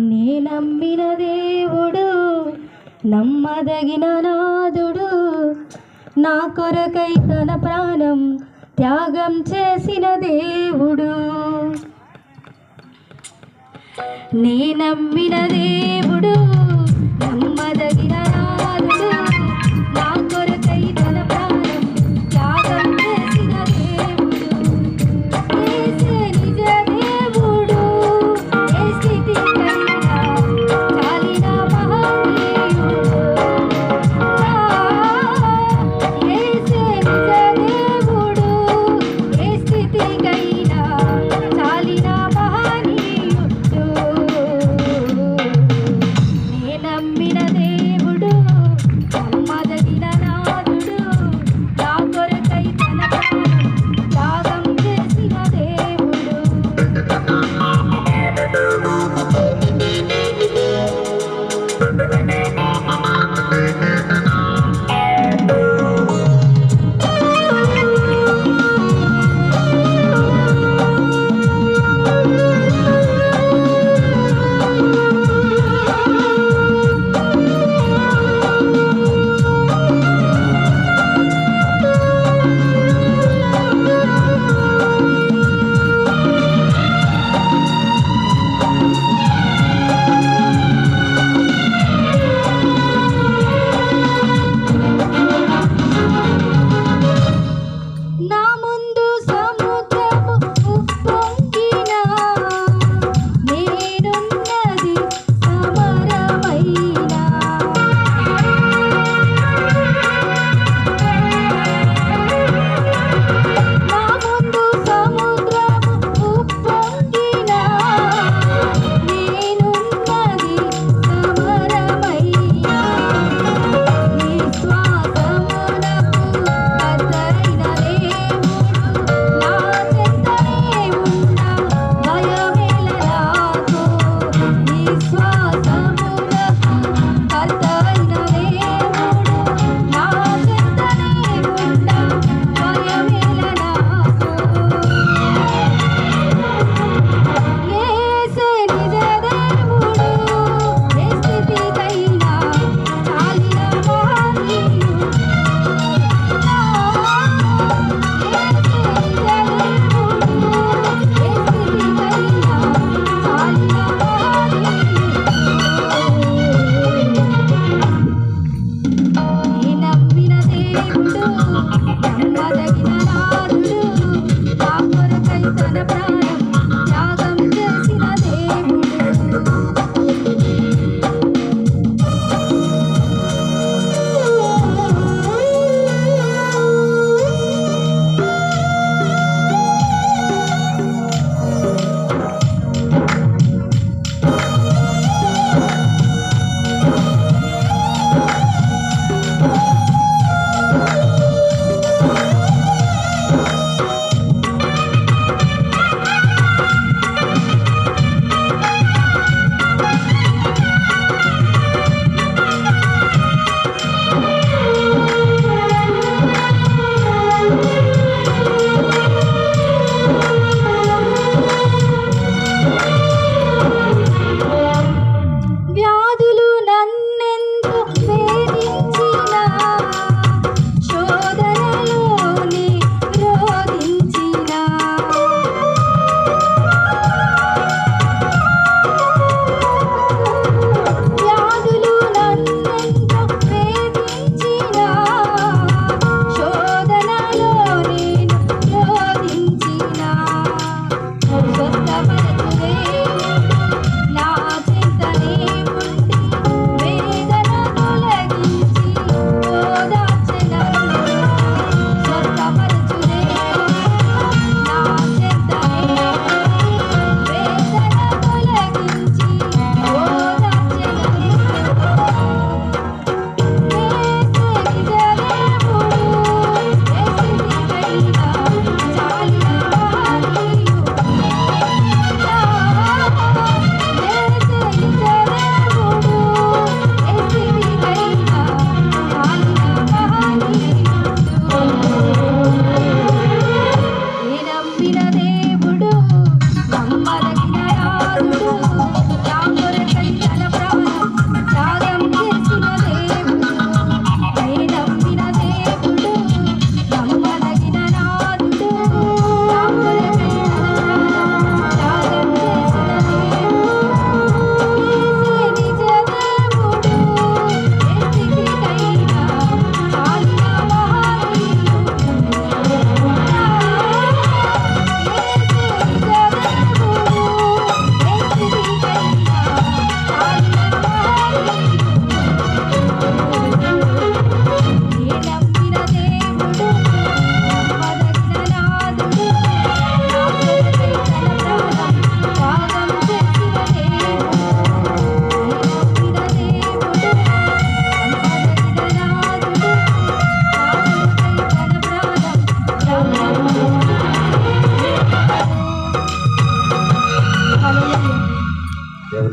నీ నమ్మిన దేవుడు నమ్మదగిన నాదుడు. నా కొరకై తన ప్రాణం త్యాగం చేసిన దేవుడు. నీ నమ్మిన దేవుడు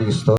Cristo.